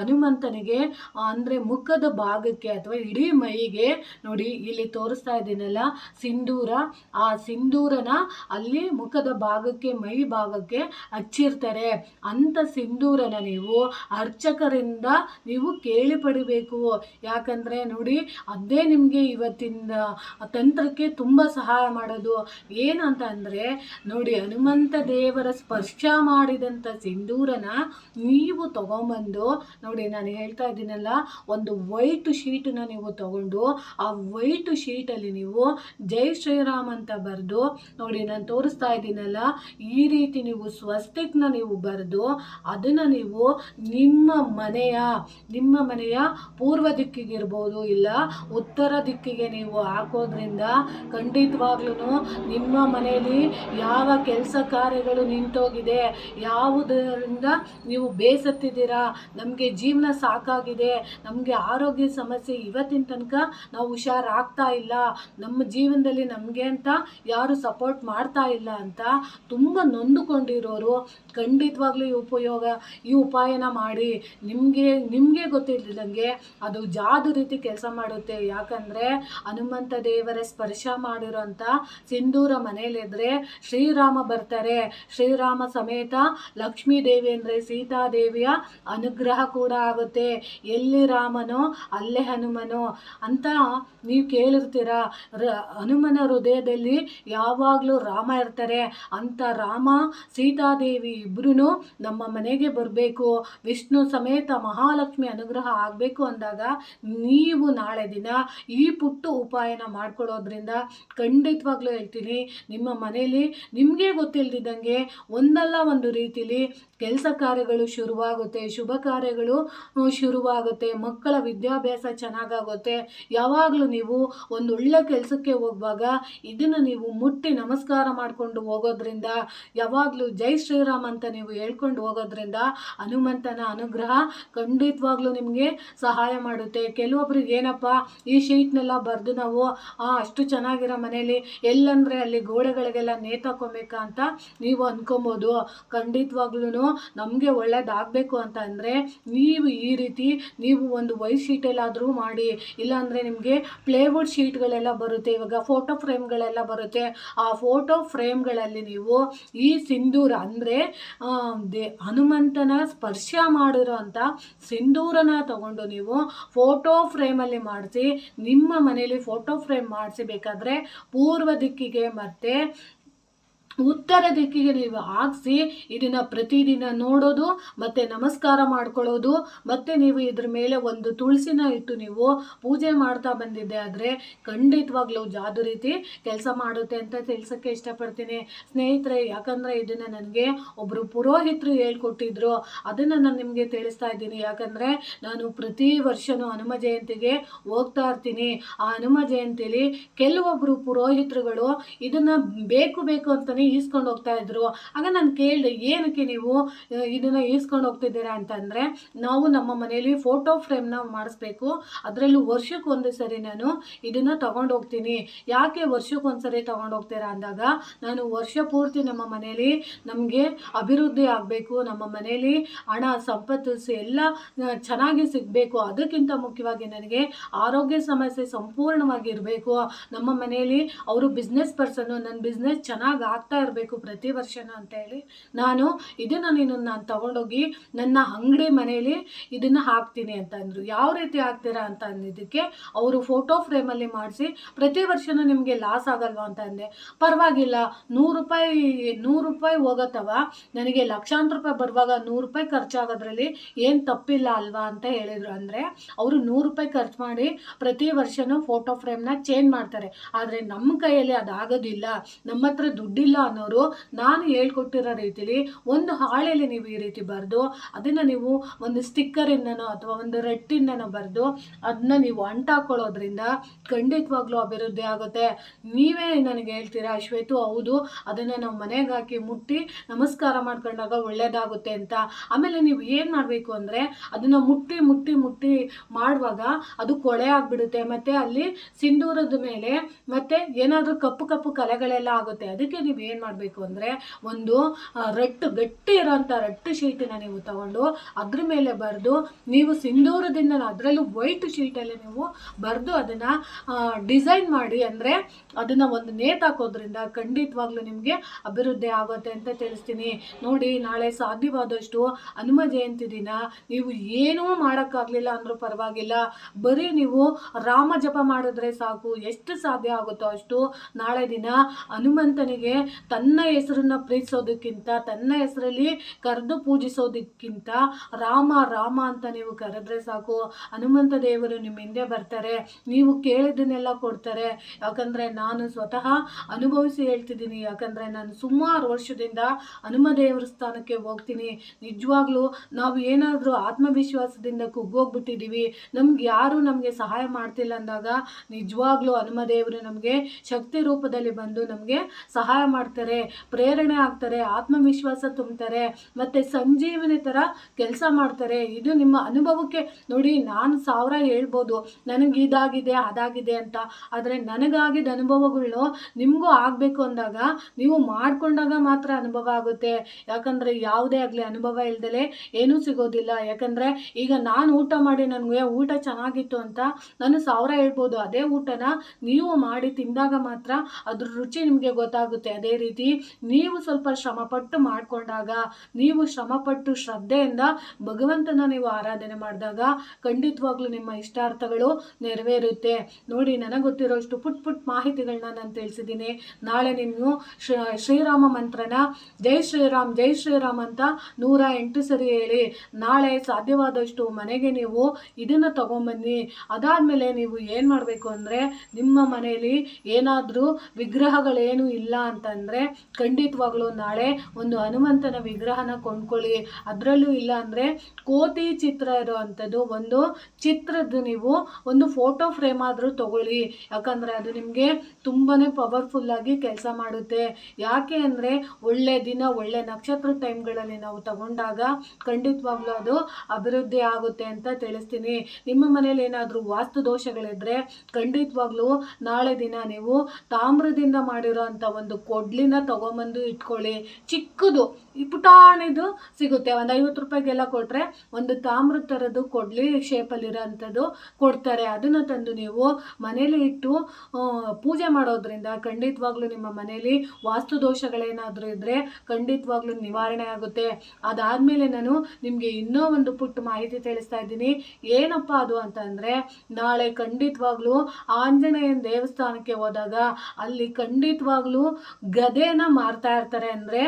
A: ಹನುಮಂತನಿಗೆ ಅಂದರೆ ಮುಖದ ಭಾಗಕ್ಕೆ ಅಥವಾ ಇಡೀ ಮೈಗೆ ನೋಡಿ ಇಲ್ಲಿ ತೋರಿಸ್ತಾ ಇದ್ದೀನಲ್ಲ, ಸಿಂಧೂರ, ಆ ಸಿಂಧೂರನ ಅಲ್ಲಿ ಮುಖದ ಭಾಗಕ್ಕೆ, ಮೈ ಭಾಗಕ್ಕೆ ಹಚ್ಚಿರ್ತಾರೆ. ಅಂಥ ಸಿಂಧೂರನ ನೀವು ಅರ್ಚಕರಿಂದ ನೀವು ಕೇಳಿ ಪಡಿಬೇಕು ಯಾಕಂದರೆ ನೋಡಿ, ಅದೇ ನಿಮಗೆ ಇವತ್ತಿನ ತಂತ್ರಕ್ಕೆ ತುಂಬ ಸಹಾಯ ಮಾಡೋದು. ಏನಂತ ಅಂದರೆ ನೋಡಿ ಹನುಮಂತ ದೇವರ ಸ್ಪರ್ಶ ಮಾಡಿದಂಥ ಸಿಂಧೂರನ ನೀವು ತಗೊಂಬಂದು, ನೋಡಿ ನಾನು ಹೇಳ್ತಾ ಇದ್ದೀನಲ್ಲ, ಒಂದು ವೈಟ್ ಶೀಟನ್ನ ನೀವು ತಗೊಂಡು, ಆ ವೈಟ್ ಶೀಟಲ್ಲಿ ನೀವು ಜೈ ಶ್ರೀರಾಮ್ ಅಂತ ಬರೆದು, ನೋಡಿ ನಾನು ತೋರಿಸ್ತಾ ಇದ್ದೀನಲ್ಲ, ಈ ರೀತಿ ನೀವು ಸ್ವಸ್ತಿಕ್ನ ನೀವು ಬರೆದು, ಅದನ್ನು ನೀವು ನಿಮ್ಮ ಮನೆಯ ನಿಮ್ಮ ಮನೆಯ ಪೂರ್ವ ದಿಕ್ಕಿಗಿರ್ಬೋದು ಇಲ್ಲ ಉತ್ತರ ದಿಕ್ಕಿಗೆ ನೀವು ಹಾಕೋದ್ರಿಂದ ಖಂಡಿತವಾಗ್ಲೂ ನಿಮ್ಮ ಮನೆಯಲ್ಲಿ ಯಾವ ಕೆಲಸ ಕಾರ್ಯಗಳು ನಿಂತೋಗಿದೆ ಯಾವುದರಿಂದ ನೀವು ಬೇಸತ್ತಿದ್ದೀರಾ? ನಮಗೆ ಜೀವನ ಸಾಕಾಗಿದೆ. ನಮಗೆ ಆರೋಗ್ಯ ಸಮಸ್ಯೆ ಇವತ್ತಿನ ತನಕ ನಾವು ಹುಷಾರಾಗ್ತಾ ಇಲ್ಲ. ನಮ್ಮ ಜೀವನದಲ್ಲಿ ನಮಗೆ ಅಂತ ಯಾರು ಸಪೋರ್ಟ್ ಮಾಡ್ತಾ ಇಲ್ಲ ಅಂತ ತುಂಬ ನೊಂದುಕೊಂಡಿರೋರು. ಖಂಡಿತವಾಗ್ಲೂ ಈ ಉಪಯೋಗ, ಈ ಉಪಾಯನ ಮಾಡಿ. ನಿಮಗೆ ನಿಮಗೆ ಗೊತ್ತಿಲ್ಲದಂಗೆ ಅದು ಜಾದು ರೀತಿ ಕೆಲಸ ಮಾಡುತ್ತೆ. ಯಾಕಂದರೆ ಹನುಮಂತ ದೇವರ ಸ್ಪರ್ಶ ಮಾಡಿರೋಂಥ ಸಿಂಧೂರ ಮನೇಲಿದ್ರೆ ಶ್ರೀರಾಮ ಬರ್ತಾರೆ. ಶ್ರೀರಾಮ ಸಮೇತ ಲಕ್ಷ್ಮೀ ಲಕ್ಷ್ಮೀ ದೇವಿ ಅಂದರೆ ಸೀತಾದೇವಿಯ ಅನುಗ್ರಹ ಕೂಡ ಆಗುತ್ತೆ. ಎಲ್ಲಿ ರಾಮನೋ, ಅಲ್ಲೇ ಹನುಮನೋ ಅಂತ ನೀವು ಕೇಳಿರ್ತೀರ? ರ, ಹನುಮನ ಹೃದಯದಲ್ಲಿ ಯಾವಾಗಲೂ ರಾಮ ಇರ್ತಾರೆ ಅಂತ ರಾಮ ಸೀತಾದೇವಿ ಇಬ್ಬರೂ ನಮ್ಮ ಮನೆಗೆ ಬರಬೇಕು. ವಿಷ್ಣು ಸಮೇತ ಮಹಾಲಕ್ಷ್ಮಿ ಅನುಗ್ರಹ ಆಗಬೇಕು ಅಂದಾಗ ನೀವು ನಾಳೆ ದಿನ ಈ ಪುಟ್ಟು ಉಪಾಯನ ಮಾಡ್ಕೊಳ್ಳೋದ್ರಿಂದ ಖಂಡಿತವಾಗ್ಲೂ ಹೇಳ್ತೀನಿ, ನಿಮ್ಮ ಮನೆಯಲ್ಲಿ ನಿಮಗೆ ಗೊತ್ತಿಲ್ದಿದ್ದಂಗೆ ಒಂದಲ್ಲ ಒಂದು ರೀತಿಲಿ ಕೆಲಸ ಕಾರ್ಯಗಳು ಶುರುವಾಗುತ್ತೆ, ಶುಭ ಕಾರ್ಯಗಳು ಶುರುವಾಗುತ್ತೆ, ಮಕ್ಕಳ ವಿದ್ಯಾಭ್ಯಾಸ ಚೆನ್ನಾಗಾಗುತ್ತೆ. ಯಾವಾಗಲೂ ನೀವು ಒಂದು ಒಳ್ಳೆ ಕೆಲಸಕ್ಕೆ ಹೋಗುವಾಗ ಇದನ್ನು ನೀವು ಮುಟ್ಟಿ ನಮಸ್ಕಾರ ಮಾಡಿಕೊಂಡು ಹೋಗೋದ್ರಿಂದ, ಯಾವಾಗಲೂ ಜೈ ಶ್ರೀರಾಮ್ ಅಂತ ನೀವು ಹೇಳ್ಕೊಂಡು ಹೋಗೋದ್ರಿಂದ ಹನುಮಂತನ ಅನುಗ್ರಹ ಖಂಡಿತವಾಗ್ಲೂ ನಿಮಗೆ ಸಹಾಯ ಮಾಡುತ್ತೆ. ಕೆಲವೊಬ್ರಿಗೆ ಏನಪ್ಪ, ಈ ಶೀಟ್ನೆಲ್ಲ ಬರೆದು ನಾವು ಅಷ್ಟು ಚೆನ್ನಾಗಿರೋ ಮನೇಲಿ ಎಲ್ಲಂದರೆ ಅಲ್ಲಿ ಗೋಡೆಗಳಿಗೆಲ್ಲ ನೇತಾಕೊಬೇಕಾ? ಅಂತ ನೀವು ಅಂದ್ಕೊಬೋದು ಖಂಡಿತವಾಗ್ಲೂ ನಮಗೆ ಒಳ್ಳೇದಾಗಬೇಕು ಅಂತ ಅಂದರೆ ನೀವು ಈ ರೀತಿ ನೀವು ಒಂದು ವೈಟ್ ಶೀಟಲ್ಲಾದರೂ ಮಾಡಿ, ಇಲ್ಲಾಂದರೆ ನಿಮಗೆ ಪ್ಲೇವುಡ್ ಶೀಟ್ಗಳೆಲ್ಲ ಬರುತ್ತೆ, ಇವಾಗ ಫೋಟೋ ಫ್ರೇಮ್ಗಳೆಲ್ಲ ಬರುತ್ತೆ. ಆ ಫೋಟೋ ಫ್ರೇಮ್ಗಳಲ್ಲಿ ನೀವು ಈ ಸಿಂಧೂರ ಅಂದರೆ ದೇ, ಹನುಮಂತನ ಸ್ಪರ್ಶ ಮಾಡಿರೋ ಅಂಥ ಸಿಂಧೂರನ ತಗೊಂಡು ನೀವು ಫೋಟೋ ಫ್ರೇಮಲ್ಲಿ ಮಾಡಿಸಿ, ನಿಮ್ಮ ಮನೇಲಿ ಫೋಟೋ ಫ್ರೇಮ್ ಮಾಡಿಸಿ ಬೇಕಾದರೆ ಪೂರ್ವ ದಿಕ್ಕಿಗೆ ಮತ್ತು ಉತ್ತರ ದಿಕ್ಕಿಗೆ ನೀವು ಹಾಕ್ಸಿ, ಇದನ್ನು ಪ್ರತಿದಿನ ನೋಡೋದು, ಮತ್ತು ನಮಸ್ಕಾರ ಮಾಡ್ಕೊಳ್ಳೋದು, ಮತ್ತು ನೀವು ಇದ್ರ ಮೇಲೆ ಒಂದು ತುಳಸಿನ ಇಟ್ಟು ನೀವು ಪೂಜೆ ಮಾಡ್ತಾ ಬಂದಿದ್ದೆ ಆದರೆ ಖಂಡಿತವಾಗ್ಲೂ ಜಾದು ರೀತಿ ಕೆಲಸ ಮಾಡುತ್ತೆ ಅಂತ ತಿಳ್ಸೋಕ್ಕೆ ಇಷ್ಟಪಡ್ತೀನಿ. ಸ್ನೇಹಿತರೆ, ಯಾಕಂದರೆ ಇದನ್ನು ನನಗೆ ಒಬ್ಬರು ಪುರೋಹಿತರು ಹೇಳ್ಕೊಟ್ಟಿದ್ರು. ಅದನ್ನು ನಾನು ನಿಮಗೆ ತಿಳಿಸ್ತಾ ಇದ್ದೀನಿ. ಯಾಕಂದರೆ ನಾನು ಪ್ರತಿ ವರ್ಷನೂ ಹನುಮ ಜಯಂತಿಗೆ ಹೋಗ್ತಾ ಇರ್ತೀನಿ. ಆ ಹನುಮ ಜಯಂತಿಲಿ ಕೆಲವೊಬ್ಬರು ಪುರೋಹಿತರುಗಳು ಇದನ್ನು ಬೇಕು ಬೇಕು ಅಂತಲೇ ಈಸ್ಕೊಂಡು ಹೋಗ್ತಾ ಇದ್ರು. ಆಗ ನಾನು ಕೇಳಿದೆ, ಏನಕ್ಕೆ ನೀವು ಇದನ್ನ ಈಸ್ಕೊಂಡು ಹೋಗ್ತಿದ್ದೀರಾ ಅಂತಂದರೆ, ನಾವು ನಮ್ಮ ಮನೆಯಲ್ಲಿ ಫೋಟೋ ಫ್ರೇಮ್ನ ಮಾಡಿಸ್ಬೇಕು. ಅದರಲ್ಲೂ ವರ್ಷಕ್ಕೆ ಒಂದು ಸರಿ ನಾನು ಇದನ್ನು ತಗೊಂಡು ಹೋಗ್ತೀನಿ. ಯಾಕೆ ವರ್ಷಕ್ಕೆ ಒಂದು ಸರಿ ತಗೊಂಡು ಹೋಗ್ತೀರಾ ಅಂದಾಗ, ನಾನು ವರ್ಷ ಪೂರ್ತಿ ನಮ್ಮ ಮನೆಯಲ್ಲಿ ನಮಗೆ ಅಭಿವೃದ್ಧಿ ಆಗಬೇಕು. ನಮ್ಮ ಮನೆಯಲ್ಲಿ ಹಣ ಸಂಪತ್ತು ಎಲ್ಲ ಚೆನ್ನಾಗಿ ಸಿಗಬೇಕು. ಅದಕ್ಕಿಂತ ಮುಖ್ಯವಾಗಿ ನನಗೆ ಆರೋಗ್ಯ ಸಮಸ್ಯೆ ಸಂಪೂರ್ಣವಾಗಿ ಇರಬೇಕು. ನಮ್ಮ ಮನೆಯಲ್ಲಿ ಅವರು ಬಿಸ್ನೆಸ್ ಪರ್ಸನ್ನು ನನ್ನ ಬಿಸ್ನೆಸ್ ಚೆನ್ನಾಗಿ ಆಗ್ತಾ ಇರಬೇಕು ಪ್ರತಿ ವರ್ಷನೂ ಅಂತ ಹೇಳಿ. ನಾನು ಇದನ್ನು ನೀನು ನಾನು ತಗೊಂಡೋಗಿ ನನ್ನ ಅಂಗಡಿ ಮನೆಯಲ್ಲಿ ಇದನ್ನು ಹಾಕ್ತೀನಿ ಅಂತ ಅಂದರು. ಯಾವ ರೀತಿ ಹಾಕ್ತೀರಾ ಅಂತ ಅಂದಿದ್ದಕ್ಕೆ ಅವರು ಫೋಟೋ ಫ್ರೇಮಲ್ಲಿ ಮಾಡಿಸಿ ಪ್ರತಿ ವರ್ಷನೂ ನಿಮಗೆ ಲಾಸ್ ಆಗಲ್ವಾ ಅಂತ ಅಂದೆ. ಪರವಾಗಿಲ್ಲ, ನೂರು ರೂಪಾಯಿ ನೂರು ರೂಪಾಯಿ ಹೋಗತ್ತವ? ನನಗೆ ಲಕ್ಷಾಂತರ ರೂಪಾಯಿ ಬರುವಾಗ ನೂರು ರೂಪಾಯಿ ಖರ್ಚಾಗೋದ್ರಲ್ಲಿ ಏನು ತಪ್ಪಿಲ್ಲ ಅಲ್ವಾ ಅಂತ ಹೇಳಿದರು. ಅಂದರೆ ಅವರು ನೂರು ರೂಪಾಯಿ ಖರ್ಚು ಮಾಡಿ ಪ್ರತಿ ವರ್ಷನೂ ಫೋಟೋ ಫ್ರೇಮ್ನ ಚೇಂಜ್ ಮಾಡ್ತಾರೆ. ಆದರೆ ನಮ್ಮ ಕೈಯಲ್ಲಿ ಅದಾಗೋದಿಲ್ಲ. ನಮ್ಮ ಹತ್ರ ದುಡ್ಡಿಲ್ಲ ಅನ್ನೋರು ನಾನು ಹೇಳ್ಕೊಟ್ಟಿರೋ ರೀತಿಲಿ ಒಂದು ಹಾಳೆಯಲ್ಲಿ ನೀವು ಈ ರೀತಿ ಬರೆದು ಅದನ್ನು ನೀವು ಒಂದು ಸ್ಟಿಕ್ಕರಿಂದನೋ ಅಥವಾ ಒಂದು ರಟ್ಟಿಂದನೋ ಬರೆದು ಅದನ್ನ ನೀವು ಅಂಟಾಕೊಳ್ಳೋದ್ರಿಂದ ಖಂಡಿತವಾಗ್ಲೂ ಅಭಿವೃದ್ಧಿ ಆಗುತ್ತೆ. ನೀವೇ ನನಗೆ ಹೇಳ್ತೀರಾ ಶ್ವೇತು ಹೌದು, ಅದನ್ನು ನಾವು ಮನೆಗೆ ಹಾಕಿ ಮುಟ್ಟಿ ನಮಸ್ಕಾರ ಮಾಡ್ಕೊಂಡಾಗ ಒಳ್ಳೇದಾಗುತ್ತೆ ಅಂತ. ಆಮೇಲೆ ನೀವು ಏನು ಮಾಡಬೇಕು ಅಂದರೆ ಅದನ್ನು ಮುಟ್ಟಿ ಮುಟ್ಟಿ ಮುಟ್ಟಿ ಮಾಡುವಾಗ ಅದು ಕೊಳೆ ಆಗಿಬಿಡುತ್ತೆ. ಮತ್ತು ಅಲ್ಲಿ ಸಿಂಧೂರದ ಮೇಲೆ ಮತ್ತು ಏನಾದರೂ ಕಪ್ಪು ಕಪ್ಪು ಕಲೆಗಳೆಲ್ಲ ಆಗುತ್ತೆ. ಅದಕ್ಕೆ ನೀವು ಏನು ಮಾಡಬೇಕು ಅಂದರೆ ಒಂದು ರಟ್ಟು ಗಟ್ಟಿ ಇರೋಂಥ ರಟ್ಟು ಶೀಟನ್ನು ನೀವು ತಗೊಂಡು ಅದ್ರ ಮೇಲೆ ಬರೆದು ನೀವು ಸಿಂಧೂರದಿಂದ ಅದರಲ್ಲೂ ವೈಟ್ ಶೀಟಲ್ಲಿ ನೀವು ಬರೆದು ಅದನ್ನು ಡಿಸೈನ್ ಮಾಡಿ ಅಂದರೆ ಅದನ್ನು ಒಂದು ನೇತು ಹಾಕೋದ್ರಿಂದ ಖಂಡಿತವಾಗ್ಲೂ ನಿಮಗೆ ಅಭಿವೃದ್ಧಿ ಆಗುತ್ತೆ ಅಂತ ತಿಳಿಸ್ತೀನಿ. ನೋಡಿ, ನಾಳೆ ಸಾಧ್ಯವಾದಷ್ಟು ಹನುಮ ಜಯಂತಿ ದಿನ. ನೀವು ಏನೂ ಮಾಡೋಕ್ಕಾಗಲಿಲ್ಲ ಅಂದರೂ ಪರವಾಗಿಲ್ಲ. ಬರೀ ನೀವು ರಾಮ ಜಪ ಮಾಡಿದ್ರೆ ಸಾಕು. ಎಷ್ಟು ಸಾಧ್ಯ ಆಗುತ್ತೋ ಅಷ್ಟು ನಾಳೆ ದಿನ ಹನುಮಂತನಿಗೆ ತನ್ನ ಹೆಸರನ್ನ ಪ್ರೀತಿಸೋದಕ್ಕಿಂತ, ತನ್ನ ಹೆಸರಲ್ಲಿ ಕರೆದು ಪೂಜಿಸೋದಕ್ಕಿಂತ ರಾಮ ರಾಮ ಅಂತ ನೀವು ಕರೆದ್ರೆ ಸಾಕು. ಹನುಮಂತ ದೇವರು ನಿಮ್ಮ ಹಿಂದೆ ಬರ್ತಾರೆ. ನೀವು ಕೇಳಿದ್ದನ್ನೆಲ್ಲ ಕೊಡ್ತಾರೆ. ಯಾಕಂದರೆ ನಾನು ಸ್ವತಃ ಅನುಭವಿಸಿ ಹೇಳ್ತಿದ್ದೀನಿ. ಯಾಕಂದರೆ ನಾನು ಸುಮಾರು ವರ್ಷದಿಂದ ಹನುಮ ದೇವರ ಸ್ಥಾನಕ್ಕೆ ಹೋಗ್ತೀನಿ. ನಿಜವಾಗ್ಲೂ ನಾವು ಏನಾದರೂ ಆತ್ಮವಿಶ್ವಾಸದಿಂದ ಕುಗ್ಗೋಗ್ಬಿಟ್ಟಿದ್ದೀವಿ ನಮ್ಗೆ ಯಾರು ನಮಗೆ ಸಹಾಯ ಮಾಡ್ತಿಲ್ಲ ಅಂದಾಗ ನಿಜವಾಗ್ಲೂ ಹನುಮ ದೇವರು ನಮಗೆ ಶಕ್ತಿ ರೂಪದಲ್ಲಿ ಬಂದು ನಮಗೆ ಸಹಾಯ ಮಾಡ್ತಾರೆ. ಪ್ರೇರಣೆ ಆಗ್ತಾರೆ, ಆತ್ಮವಿಶ್ವಾಸ ತುಂಬ್ತಾರೆ, ಮತ್ತು ಸಂಜೀವನಿ ಥರ ಕೆಲಸ ಮಾಡ್ತಾರೆ. ಇದು ನಿಮ್ಮ ಅನುಭವಕ್ಕೆ ನೋಡಿ ನಾನು ಸಾವಿರ ಹೇಳ್ಬೋದು. ನನಗೆ ಇದಾಗಿದೆ, ಅದಾಗಿದೆ ಅಂತ. ಆದರೆ ನನಗಾಗಿದ್ದ ಅನುಭವಗಳನ್ನು ನಿಮಗೂ ಆಗಬೇಕು ಅಂದಾಗ ನೀವು ಮಾಡಿಕೊಂಡಾಗ ಮಾತ್ರ ಅನುಭವ ಆಗುತ್ತೆ. ಯಾಕಂದರೆ ಯಾವುದೇ ಆಗಲಿ ಅನುಭವ ಇಲ್ದಲೆ ಏನೂ ಸಿಗೋದಿಲ್ಲ. ಯಾಕಂದರೆ ಈಗ ನಾನು ಊಟ ಮಾಡಿ ನನಗೆ ಊಟ ಚೆನ್ನಾಗಿತ್ತು ಅಂತ ನಾನು ಸಾವಿರ ಹೇಳ್ಬೋದು. ಅದೇ ಊಟನ ನೀವು ಮಾಡಿ ತಿಂದಾಗ ಮಾತ್ರ ಅದ್ರ ರುಚಿ ನಿಮಗೆ ಗೊತ್ತಾಗುತ್ತೆ. ಅದೇ ರೀತಿ ನೀವು ಸ್ವಲ್ಪ ಶ್ರಮಪಟ್ಟು ಮಾಡಿಕೊಂಡಾಗ, ನೀವು ಶ್ರಮಪಟ್ಟು ಶ್ರದ್ಧೆಯಿಂದ ಭಗವಂತನ ನೀವು ಆರಾಧನೆ ಮಾಡಿದಾಗ ಖಂಡಿತವಾಗ್ಲೂ ನಿಮ್ಮ ಇಷ್ಟಾರ್ಥಗಳು ನೆರವೇರುತ್ತೆ. ನೋಡಿ, ನನಗೆ ಗೊತ್ತಿರೋಷ್ಟು ಪುಟ್ ಪುಟ್ ಮಾಹಿತಿಗಳನ್ನ ನಾನು ತಿಳಿಸಿದ್ದೀನಿ. ನಾಳೆ ನೀವು ಶ್ರ- ಶ್ರೀರಾಮ ಮಂತ್ರನ ಜೈ ಶ್ರೀರಾಮ್ ಜೈ ಶ್ರೀರಾಮ್ ಅಂತ ನೂರ ಎಂಟು ಸರಿ ಹೇಳಿ. ನಾಳೆ ಸಾಧ್ಯವಾದಷ್ಟು ಮನೆಗೆ ನೀವು ಇದನ್ನು ತಗೊಂಬನ್ನಿ. ಅದಾದಮೇಲೆ ನೀವು ಏನು ಮಾಡಬೇಕು ಅಂದರೆ ನಿಮ್ಮ ಮನೆಯಲ್ಲಿ ಏನಾದರೂ ವಿಗ್ರಹಗಳೇನು ಇಲ್ಲ ಅಂತಂದರೆ ಖಂಡಿತವಾಗ್ಲೂ ನಾಳೆ ಒಂದು ಹನುಮಂತನ ವಿಗ್ರಹನ ಕೊಂಡ್ಕೊಳ್ಳಿ. ಅದರಲ್ಲೂ ಇಲ್ಲ ಅಂದರೆ ಕೋತಿ ಚಿತ್ರ ಇರುವಂಥದ್ದು ಒಂದು ಚಿತ್ರದ್ದು ನೀವು ಒಂದು ಫೋಟೋ ಫ್ರೇಮ್ ಆದರೂ ತಗೊಳ್ಳಿ. ಯಾಕಂದರೆ ಅದು ನಿಮಗೆ ತುಂಬಾ ಪವರ್ಫುಲ್ಲಾಗಿ ಕೆಲಸ ಮಾಡುತ್ತೆ. ಯಾಕೆ ಅಂದರೆ ಒಳ್ಳೆ ದಿನ, ಒಳ್ಳೆ ನಕ್ಷತ್ರ ಟೈಮ್ಗಳಲ್ಲಿ ನಾವು ತಗೊಂಡಾಗ ಖಂಡಿತವಾಗ್ಲೂ ಅದು ಅಭಿವೃದ್ಧಿ ಆಗುತ್ತೆ ಅಂತ ತಿಳಿಸ್ತೀನಿ. ನಿಮ್ಮ ಮನೇಲಿ ಏನಾದರೂ ವಾಸ್ತು ದೋಷಗಳಿದ್ರೆ ಖಂಡಿತವಾಗ್ಲೂ ನಾಳೆ ದಿನ ನೀವು ತಾಮ್ರದಿಂದ ಮಾಡಿರೋ ಒಂದು ಕೊಡ್ಲಿನ ತಗೊಂಬಂದು ಇಟ್ಕೊಳ್ಳಿ. ಚಿಕ್ಕದು ಈ ಪುಟಾಣಿದು ಸಿಗುತ್ತೆ. ಒಂದು ಐವತ್ತು ರೂಪಾಯಿಗೆಲ್ಲ ಕೊಟ್ಟರೆ ಒಂದು ತಾಮ್ರದ ಥರದ್ದು ಕೊಡಲಿ ಶೇಪಲ್ಲಿರೋ ಅಂಥದ್ದು ಕೊಡ್ತಾರೆ. ಅದನ್ನು ತಂದು ನೀವು ಮನೇಲಿ ಇಟ್ಟು ಪೂಜೆ ಮಾಡೋದ್ರಿಂದ ಖಂಡಿತವಾಗ್ಲೂ ನಿಮ್ಮ ಮನೇಲಿ ವಾಸ್ತು ದೋಷಗಳೇನಾದರೂ ಇದ್ದರೆ ಖಂಡಿತವಾಗ್ಲೂ ನಿವಾರಣೆ ಆಗುತ್ತೆ. ಅದಾದಮೇಲೆ ನಾನು ನಿಮಗೆ ಇನ್ನೂ ಒಂದು ಪುಟ್ಟ ಮಾಹಿತಿ ತಿಳಿಸ್ತಾ ಇದ್ದೀನಿ. ಏನಪ್ಪ ಅದು ಅಂತಂದರೆ, ನಾಳೆ ಖಂಡಿತವಾಗ್ಲೂ ಆಂಜನೇಯನ ದೇವಸ್ಥಾನಕ್ಕೆ ಹೋದಾಗ ಅಲ್ಲಿ ಖಂಡಿತವಾಗ್ಲೂ ಗದೆನ ಮಾರ್ತಾ ಇರ್ತಾರೆ ಅಂದರೆ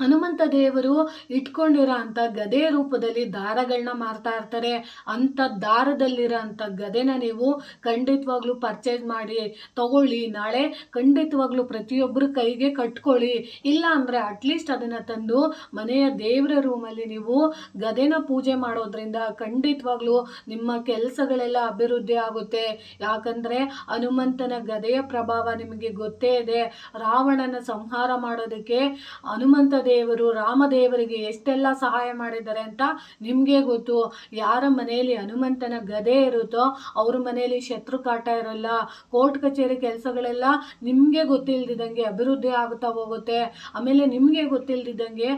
A: ಹನುಮಂತ ದೇವರು ಇಟ್ಕೊಂಡಿರೋ ಅಂಥ ಗದೆ ರೂಪದಲ್ಲಿ ದಾರಗಳನ್ನ ಮಾರ್ತಾ ಇರ್ತಾರೆ. ಅಂಥ ದಾರದಲ್ಲಿರೋ ಅಂಥ ಗದೆನ ನೀವು ಖಂಡಿತವಾಗ್ಲೂ ಪರ್ಚೇಸ್ ಮಾಡಿ, ತಗೊಳ್ಳಿ. ನಾಳೆ ಖಂಡಿತವಾಗ್ಲೂ ಪ್ರತಿಯೊಬ್ಬರ ಕೈಗೆ ಕಟ್ಕೊಳ್ಳಿ. ಇಲ್ಲ ಅಂದರೆ ಅಟ್ಲೀಸ್ಟ್ ಅದನ್ನು ತಂದು ಮನೆಯ ದೇವರ ರೂಮಲ್ಲಿ ನೀವು ಗದೆನ ಪೂಜೆ ಮಾಡೋದ್ರಿಂದ ಖಂಡಿತವಾಗ್ಲೂ ನಿಮ್ಮ ಕೆಲಸಗಳೆಲ್ಲ ಅಭಿವೃದ್ಧಿ ಆಗುತ್ತೆ. ಯಾಕಂದರೆ ಹನುಮಂತನ ಗದೆಯ ಪ್ರಭಾವ ನಿಮಗೆ ಗೊತ್ತೇ ಇದೆ. ರಾವಣನ ಸಂಹಾರ ಮಾಡೋದಕ್ಕೆ ಹನುಮಂತ ದೇವರು, ರಾಮದೇವರಿಗೆ ಎಷ್ಟೆಲ್ಲ ಸಹಾಯ ಮಾಡಿದ್ದಾರೆ ಅಂತ ನಿಮಗೆ ಗೊತ್ತು. ಯಾರ ಮನೆಯಲ್ಲಿ ಹನುಮಂತನ ಗದೆ ಇರುತ್ತೋ ಅವ್ರ ಮನೆಯಲ್ಲಿ ಶತ್ರು ಕಾಟ ಇರಲ್ಲ, ಕೋರ್ಟ್ ಕಚೇರಿ ಕೆಲಸಗಳೆಲ್ಲ ನಿಮಗೆ ಗೊತ್ತಿಲ್ದಿದ್ದಂಗೆ ಅಭಿವೃದ್ಧಿ ಆಗುತ್ತಾ ಹೋಗುತ್ತೆ. ಆಮೇಲೆ ನಿಮಗೆ ಗೊತ್ತಿಲ್ದಿದ್ದಂಗೆ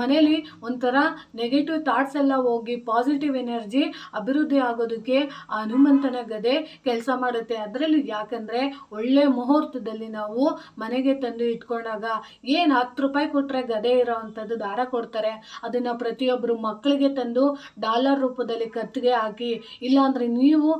A: ಮನೇಲಿ ಒಂಥರ ನೆಗೆಟಿವ್ ಥಾಟ್ಸ್ ಎಲ್ಲ ಹೋಗಿ ಪಾಸಿಟಿವ್ ಎನರ್ಜಿ ಅಭಿವೃದ್ಧಿ ಆಗೋದಕ್ಕೆ ಆ ಹನುಮಂತನ ಗದೆ ಕೆಲಸ ಮಾಡುತ್ತೆ. ಅದರಲ್ಲಿ ಯಾಕಂದರೆ ಒಳ್ಳೆ ಮುಹೂರ್ತದಲ್ಲಿ ನಾವು ಮನೆಗೆ ತಂದು ಇಟ್ಕೊಂಡಾಗ ಏನು ಹತ್ತು ರೂಪಾಯಿ ಕೊಟ್ಟರೆ ಗದೆ ಇರೋ ಅಂಥದ್ದು ದಾರ ಕೊಡ್ತಾರೆ. ಅದನ್ನು ಪ್ರತಿಯೊಬ್ಬರು ಮಕ್ಕಳಿಗೆ ತಂದು ಡಾಲರ್ ರೂಪದಲ್ಲಿ ಕತ್ತಿಗೆ ಹಾಕಿ, ಇಲ್ಲಾಂದರೆ ನೀವು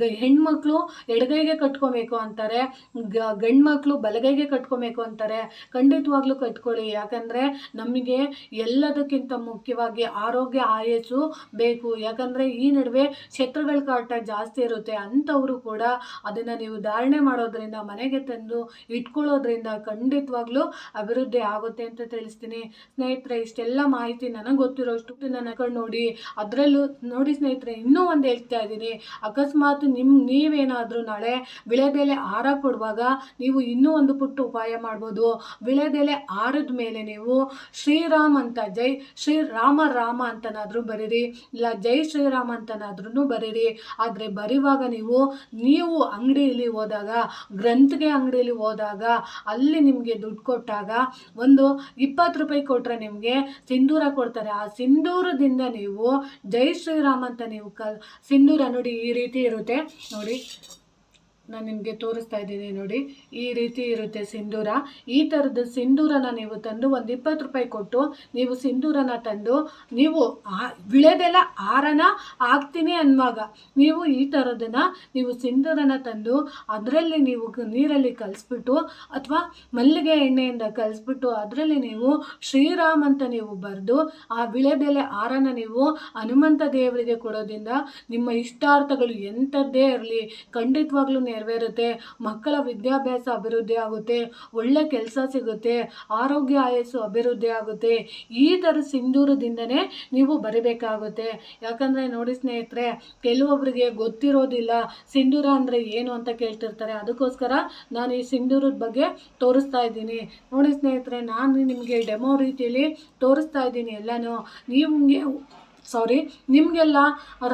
A: ಗ, ಹೆಣ್ಮಕ್ಳು ಎಡಗೈಗೆ ಕಟ್ಕೊಬೇಕು ಅಂತಾರೆ, ಗ, ಗಂಡ್ಮಕ್ಳು ಬಲಗೈಗೆ ಕಟ್ಕೊಬೇಕು ಅಂತಾರೆ. ಖಂಡಿತವಾಗ್ಲೂ ಕಟ್ಕೊಳ್ಳಿ. ಯಾಕಂದರೆ ನಮಗೆ ಎಲ್ಲದಕ್ಕಿಂತ ಮುಖ್ಯವಾಗಿ ಆರೋಗ್ಯ ಆಯಸ್ಸು ಬೇಕು. ಯಾಕಂದರೆ ಈ ನಡುವೆ ಶತ್ರುಗಳ ಕಾಟ ಜಾಸ್ತಿ ಇರುತ್ತೆ. ಅಂಥವರು ಕೂಡ ಅದನ್ನು ನೀವು ಧಾರಣೆ ಮಾಡೋದ್ರಿಂದ, ಮನೆಗೆ ತಂದು ಇಟ್ಕೊಳ್ಳೋದ್ರಿಂದ ಖಂಡಿತವಾಗ್ಲೂ ಅಭಿವೃದ್ಧಿ ಆಗುತ್ತೆ ಅಂತ ತಿಳಿಸ್ತೀನಿ. ಸ್ನೇಹಿತರೆ, ಇಷ್ಟೆಲ್ಲ ಮಾಹಿತಿ ನನಗೆ ಗೊತ್ತಿರೋಷ್ಟು ನನ್ನ ಕಣ್ಣು ನೋಡಿ, ಅದರಲ್ಲೂ ನೋಡಿ ಸ್ನೇಹಿತರೆ, ಇನ್ನೂ ಒಂದು ಹೇಳ್ತಾ ಇದ್ದೀನಿ. ಅಕಸ್ಮಾತ್ ನಿಮ್ಮ ನೀವೇನಾದರೂ ನಾಳೆ ವಿಳೆದೆಲೆ ಹಾರ ಕೊಡುವಾಗ ನೀವು ಇನ್ನೂ ಒಂದು ಪುಟ್ಟು ಉಪಾಯ ಮಾಡ್ಬೋದು. ವಿಳೆದೆಲೆ ಆರದ ಮೇಲೆ ನೀವು ಶ್ರೀರಾಮ್ ಅಂತ, ಜೈ ಶ್ರೀರಾಮ ರಾಮ ರಾಮ ಅಂತನಾದರೂ ಬರೀರಿ, ಇಲ್ಲ ಜೈ ಶ್ರೀರಾಮ್ ಅಂತನಾದ್ರೂ ಬರೀರಿ. ಆದರೆ ಬರೆಯುವಾಗ ನೀವು ನೀವು ಅಂಗಡಿಯಲ್ಲಿ ಹೋದಾಗ, ಗ್ರಂಥಿಗೆ ಅಂಗಡಿಯಲ್ಲಿ ಹೋದಾಗ, ಅಲ್ಲಿ ನಿಮಗೆ ದುಡ್ಡು ಕೊಟ್ಟಾಗ ಒಂದು ಇಪ್ಪತ್ತು ರೂಪಾಯಿ ಕೊಟ್ಟರೆ ನಿಮಗೆ ಸಿಂಧೂರ ಕೊಡ್ತಾರೆ. ಆ ಸಿಂಧೂರದಿಂದ ನೀವು ಜೈ ಶ್ರೀರಾಮ್ ಅಂತ ನೀವು ಕಲ್, ಸಿಂಧೂರ ನೋಡಿ ಈ ರೀತಿ ಇರುತ್ತೆ. ನೋಡಿ. ನಾನು ನಿಮಗೆ ತೋರಿಸ್ತಾ ಇದ್ದೀನಿ ನೋಡಿ. ಈ ರೀತಿ ಇರುತ್ತೆ ಸಿಂಧೂರ ಈ ಥರದ ಸಿಂಧೂರನ ನೀವು ತಂದು ಒಂದು ಇಪ್ಪತ್ತು ರೂಪಾಯಿ ಕೊಟ್ಟು ನೀವು ಸಿಂಧೂರನ ತಂದು ನೀವು ಆ ವಿಳೆದೆಲ್ಲ ಹಾರನ ಹಾಕ್ತೀನಿ ಅನ್ನುವಾಗ ನೀವು ಈ ಥರದನ್ನ ನೀವು ಸಿಂಧೂರನ ತಂದು ಅದರಲ್ಲಿ ನೀವು ನೀರಲ್ಲಿ ಕಲಿಸ್ಬಿಟ್ಟು ಅಥವಾ ಮಲ್ಲಿಗೆ ಎಣ್ಣೆಯಿಂದ ಕಲಿಸ್ಬಿಟ್ಟು ಅದರಲ್ಲಿ ನೀವು ಶ್ರೀರಾಮ್ ಅಂತ ನೀವು ಬರೆದು ಆ ವಿಳೆದೆಲೆ ಹಾರನ ನೀವು ಹನುಮಂತ ದೇವರಿಗೆ ಕೊಡೋದ್ರಿಂದ ನಿಮ್ಮ ಇಷ್ಟಾರ್ಥಗಳು ಎಂಥದ್ದೇ ಇರಲಿ. ಖಂಡಿತವಾಗ್ಲೂ ನೆರವೇರುತ್ತೆ. ಮಕ್ಕಳ ವಿದ್ಯಾಭ್ಯಾಸ ಅಭಿವೃದ್ಧಿ ಆಗುತ್ತೆ. ಒಳ್ಳೆ ಕೆಲಸ ಸಿಗುತ್ತೆ. ಆರೋಗ್ಯ ಆಯಸ್ಸು ಅಭಿವೃದ್ಧಿ ಆಗುತ್ತೆ. ಈ ಥರ ಸಿಂಧೂರದಿಂದನೇ ನೀವು ಬರಿಬೇಕಾಗುತ್ತೆ. ಯಾಕಂದರೆ ನೋಡಿ ಸ್ನೇಹಿತರೆ ಕೆಲವೊಬ್ಬರಿಗೆ ಗೊತ್ತಿರೋದಿಲ್ಲ ಸಿಂಧೂರ ಅಂದರೆ ಏನು ಅಂತ ಕೇಳ್ತಿರ್ತಾರೆ. ಅದಕ್ಕೋಸ್ಕರ ನಾನು ಈ ಸಿಂಧೂರದ ಬಗ್ಗೆ ತೋರಿಸ್ತಾ ಇದ್ದೀನಿ. ನೋಡಿ ಸ್ನೇಹಿತರೆ, ನಾನು ನಿಮಗೆ ಡೆಮೋ ರೀತಿಯಲ್ಲಿ ತೋರಿಸ್ತಾ ಇದ್ದೀನಿ ಎಲ್ಲನೂ. ನೀವು ಸಾರಿ ನಿಮಗೆಲ್ಲ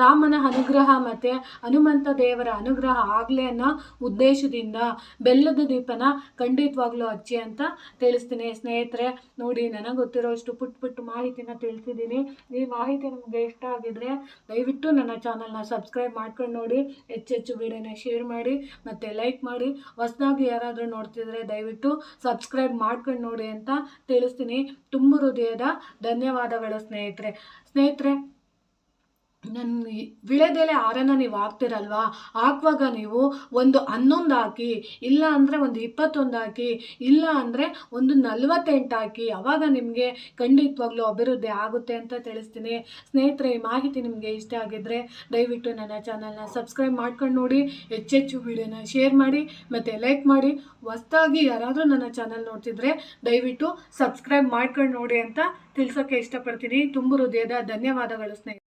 A: ರಾಮನ ಅನುಗ್ರಹ ಮತ್ತು ಹನುಮಂತ ದೇವರ ಅನುಗ್ರಹ ಆಗಲಿ ಅನ್ನೋ ಉದ್ದೇಶದಿಂದ ಬೆಲ್ಲದ ದೀಪನ ಖಂಡಿತವಾಗ್ಲೂ ಹಚ್ಚಿ ಅಂತ ತಿಳಿಸ್ತೀನಿ. ಸ್ನೇಹಿತರೆ, ನೋಡಿ, ನನಗೆ ಗೊತ್ತಿರೋಷ್ಟು ಪುಟ್ಟ ಪುಟ್ಟ ಮಾಹಿತಿನ ತಿಳಿಸಿದ್ದೀನಿ. ಈ ಮಾಹಿತಿ ನಿಮಗೆ ಇಷ್ಟ ಆಗಿದ್ರೆ ದಯವಿಟ್ಟು ನನ್ನ ಚಾನಲ್ನ ಸಬ್ಸ್ಕ್ರೈಬ್ ಮಾಡ್ಕೊಂಡು ನೋಡಿ ಹೆಚ್ಚೆಚ್ಚು ವಿಡಿಯೋನ ಶೇರ್ ಮಾಡಿ ಮತ್ತು ಲೈಕ್ ಮಾಡಿ. ಹೊಸದಾಗಿ ಯಾರಾದರೂ ನೋಡ್ತಿದ್ರೆ ದಯವಿಟ್ಟು ಸಬ್ಸ್ಕ್ರೈಬ್ ಮಾಡ್ಕೊಂಡು ನೋಡಿ ಅಂತ ತಿಳಿಸ್ತೀನಿ. ತುಂಬ ಹೃದಯದ ಧನ್ಯವಾದಗಳು ಸ್ನೇಹಿತರೆ. ಸ್ನೇಹಿತರೆ ನನ್ನ ವಿಳೆದೆಲೆ ಹಾರನ ನೀವು ಹಾಕ್ತಿರಲ್ವಾ? ಹಾಕುವಾಗ ನೀವು ಒಂದು ಹನ್ನೊಂದು ಹಾಕಿ, ಇಲ್ಲ ಅಂದರೆ ಒಂದು ಇಪ್ಪತ್ತೊಂದು ಹಾಕಿ, ಇಲ್ಲ ಅಂದರೆ ಒಂದು ನಲ್ವತ್ತೆಂಟು ಹಾಕಿ, ಅವಾಗ ನಿಮಗೆ ಖಂಡಿತವಾಗ್ಲೂ ಅಭಿವೃದ್ಧಿ ಆಗುತ್ತೆ ಅಂತ ತಿಳಿಸ್ತೀನಿ. ಸ್ನೇಹಿತರೆ, ಈ ಮಾಹಿತಿ ನಿಮಗೆ ಇಷ್ಟ ಆಗಿದ್ದರೆ ದಯವಿಟ್ಟು ನನ್ನ ಚಾನಲ್ನ ಸಬ್ಸ್ಕ್ರೈಬ್ ಮಾಡ್ಕೊಂಡು ನೋಡಿ, ಹೆಚ್ಚೆಚ್ಚು ವಿಡಿಯೋನ ಶೇರ್ ಮಾಡಿ, ಮತ್ತು ಲೈಕ್ ಮಾಡಿ. ಹೊಸ್ದಾಗಿ ಯಾರಾದರೂ ನನ್ನ ಚಾನಲ್ ನೋಡ್ತಿದ್ರೆ ದಯವಿಟ್ಟು ಸಬ್ಸ್ಕ್ರೈಬ್ ಮಾಡ್ಕೊಂಡು ನೋಡಿ ಅಂತ ತಿಳ್ಸೋಕ್ಕೆ ಇಷ್ಟಪಡ್ತೀನಿ. ತುಂಬ ಹೃದಯದ ಧನ್ಯವಾದಗಳು ಸ್ನೇಹಿತರೆ.